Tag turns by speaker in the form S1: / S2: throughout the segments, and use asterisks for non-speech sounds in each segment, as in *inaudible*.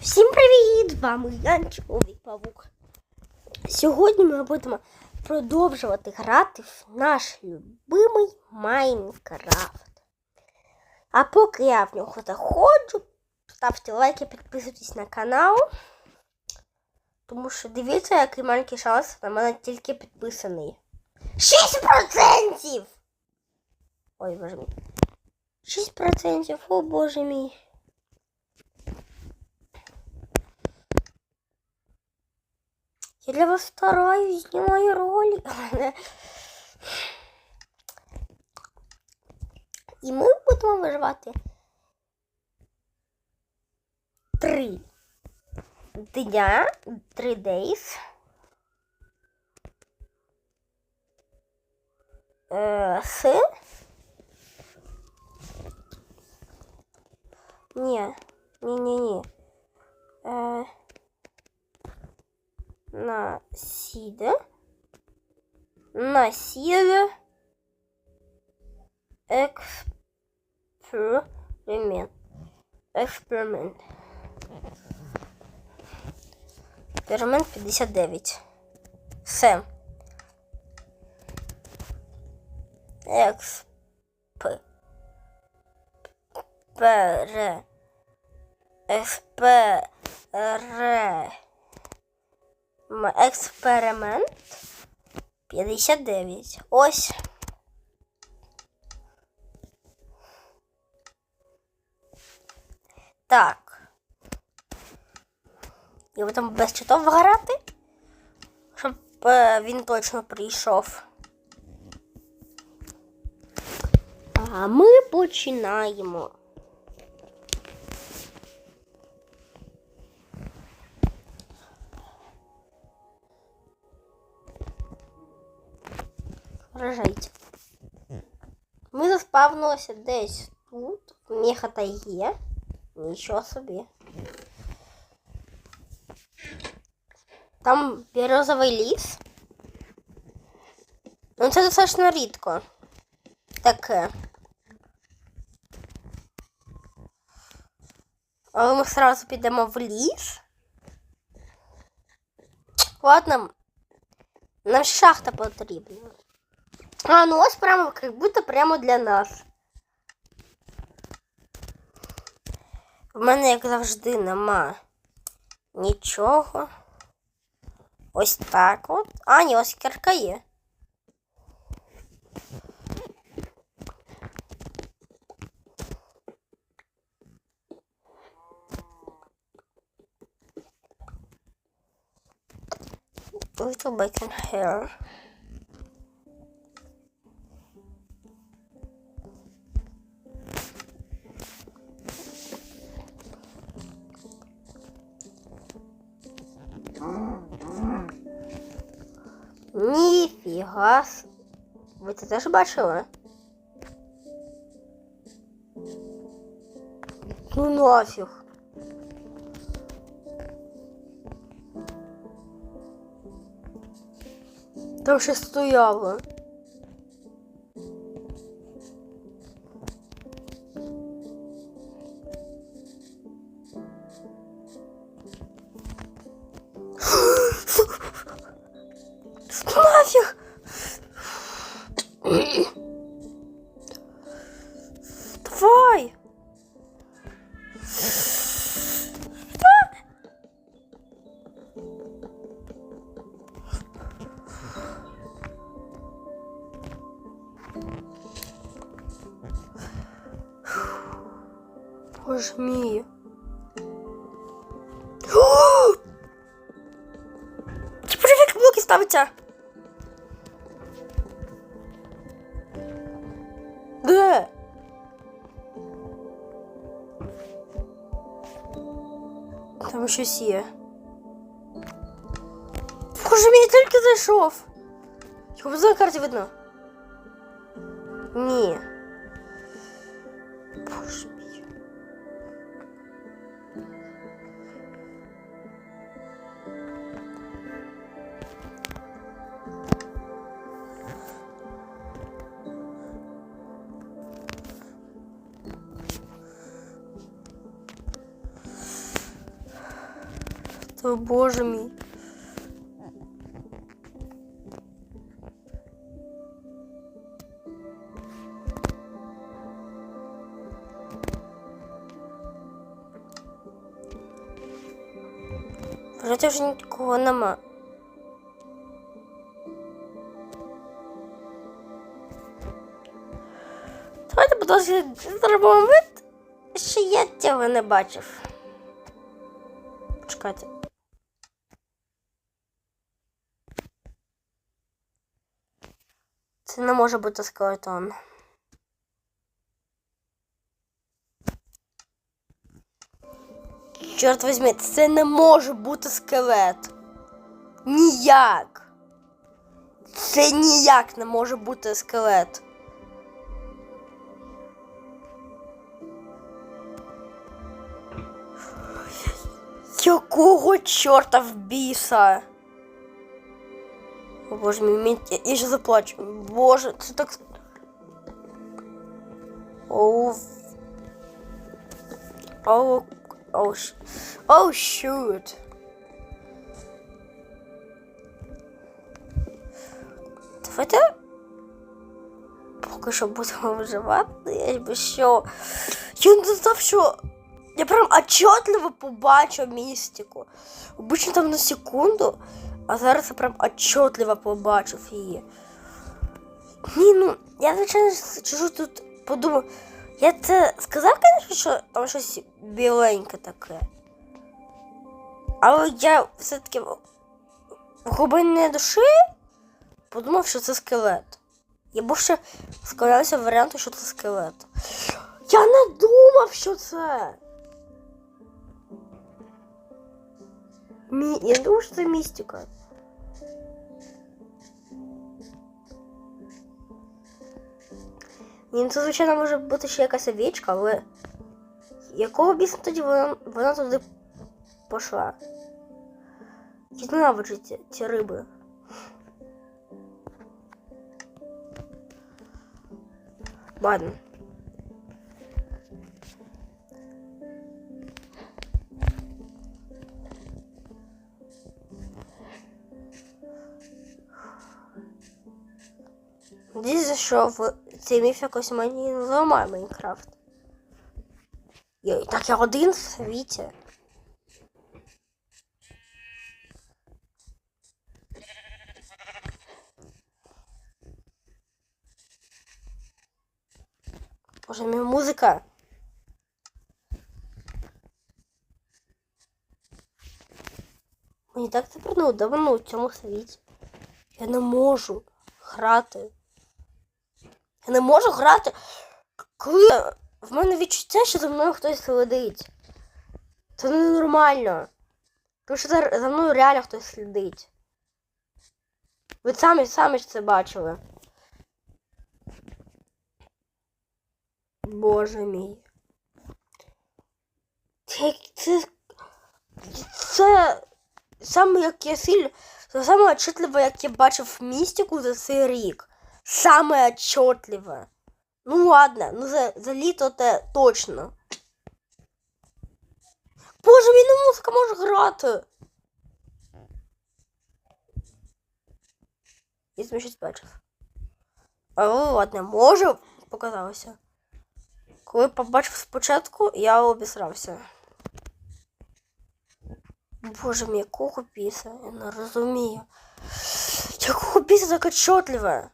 S1: Всім привіт! З вами я Чоловік Павук. Сьогодні ми будемо продовжувати грати в наш любимий Майнкрафт. А поки я в нього заходжу, ставте лайки, підписуйтесь на канал. Тому що дивіться, який маленький шанс на мене тільки підписаний. 6%! Ой, боже мій. 6%, о боже мій. Я для вас стараюсь, знімаю ролик. І ми будемо виживати три дня, три days. Е, С. Ні, ні. Е, на сіде. На сіде. Експеримент. Експеримент. Експеримент 59. Все. Експ. Пере. Експеримент 59. Ось. Так. І будемо без читов грати, щоб е, він точно прийшов. А ми починаємо. Вражайте. Ми заспавнилися десь тут. Міхата є. Нічого собі. Там березовий ліс. Ну, це достатньо рідко. Таке. Але ми сразу підемо в ліс. Ладно. Нам шахта потрібна. А, ну ось прямо, как будто прямо для нас. В мене, як завжди, нема нічого. Ось так от. А, ні, ось кірка є. Little bacon hair. С- Ви це теж бачили? Ну нафіг. Там ще стояло. *gasps* Нафіг! Давай! Боже мій. Чи блоки ставиться? Там щось є. Боже мій, я тільки зайшов. Його за карті видно. Ні. Боже О, боже мій. Вроде вже нікого нема. Давайте, будь ласка, зробимо вид, що я цього не бачив. Почекайте. Це не може бути скелетон. Чорт возьми, це не може бути скелет. Ніяк. Це ніяк не може бути скелет. Якого чорта в біса? О, боже мій, мені- я, я ще заплачу. Боже, це так. Оу. Оу. Оу. ш- Оу, щут. Давайте. Поки що будемо виживати. *laughs* Я би що. Я не знав, що. Я прям отчетливо побачив містику. Обично там на секунду, а зараз я прям отчетливо побачив її. Ні, ну, я звичайно чужу тут подумав. Я це сказав, звісно, що там щось біленьке таке. Але я все-таки в глибині душі подумав, що це скелет. Я був ще склонявся варіанту, що це скелет. Я не думав, що це. Мі... Я думав, що це містика. Ні, ну це, звичайно, може бути ще якась овечка, але якого біса тоді вона, вона туди пішла? Я ненавиджу ці, ці риби. Ладно. Десь зайшов цей міф якось мені не зламає Майнкрафт. Я, так я один в світі. Боже, мій музика. Мені так тепер неудобно у цьому світі. Я не можу грати. Я не можу грати, коли в мене відчуття, що за мною хтось слідить. Це ненормально. Тому що за, за мною реально хтось слідить. Ви самі самі ж це бачили. Боже мій. Це, це, це саме як я сильно, саме отчетливо, як я бачив містику за цей рік. Саме отчетливо. Ну ладно, ну за, за літо те точно. Боже, мій ну музика може грати. Я щось бачив. Але ладно, може показалося. Коли побачив спочатку, я обісрався. Боже мій, якого біса? Я не розумію. Якого біса так отчетливе?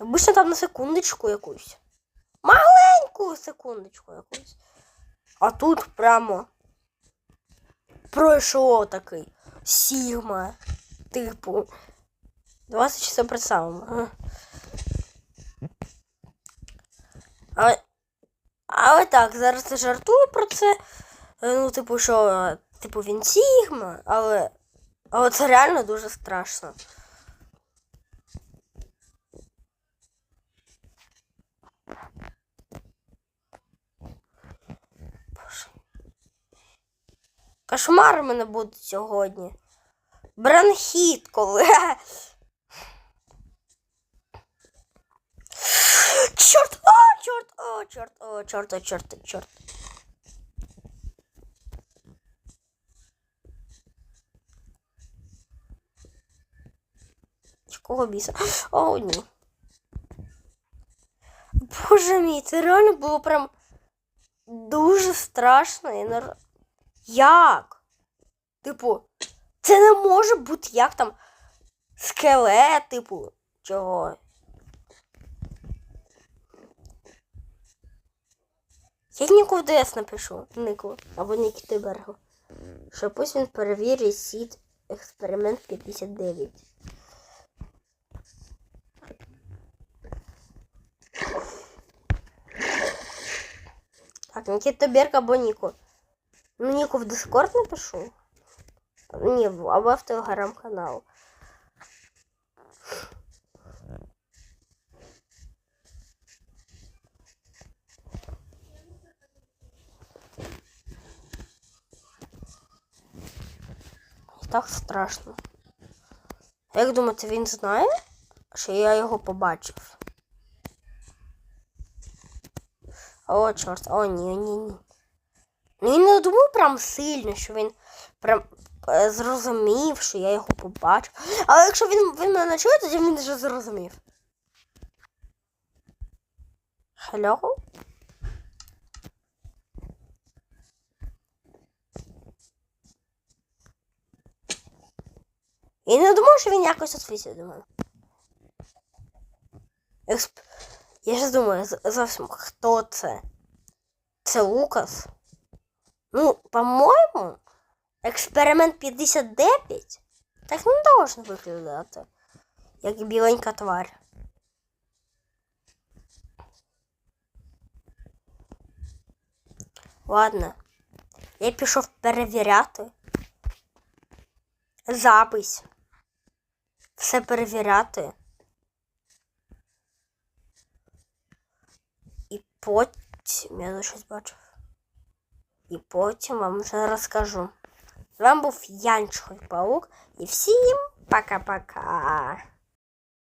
S1: Обично там на секундочку якусь. Маленьку секундочку якусь. А тут прямо пройшло такий. Сігма. Типу. 20 часов перед самим. Але, але так, зараз я жартую про це. Е, Ну, типу, що, типу, він Сігма, але. Але це реально дуже страшно. Кошмар у мене буде сьогодні. Бронхіт коли. Чорт, о, чорт, о, чорт, о, чорт, о, чорт, о, чорт. Якого біса? О, ні. Боже мій, це реально було прям дуже страшно і нор... Як? Типу, це не може бути як там скелет, типу, чого. Я Ніку в ДС напишу, Нику, або Нікітибергу. Що пусть він перевірить сіт експеримент 59. Так, Нікіта Берг або Ніку. Ніку в Дискорд напишу. Ні, або в телеграм-канал. Так страшно. Як думаєте, він знає, що я його побачив? О, чорт, о, ні, ні, ні. Ну, я не думаю прям сильно, що він прям е, зрозумів, що я його побачив. Але якщо він, він мене чує, тоді він вже зрозумів. Hello? Я не думав, що він якось відвісив до мене. Я ж думаю, зовсім хто це? Це Лукас? Ну, по-моєму, експеримент 59 так не должен виглядати, як біленька тварь. Ладно, я пішов перевіряти. Запись. Все перевіряти. І потім я щось бачив. І потім вам вже розкажу. З вами був Янчхой Паук. І всім пока-пока.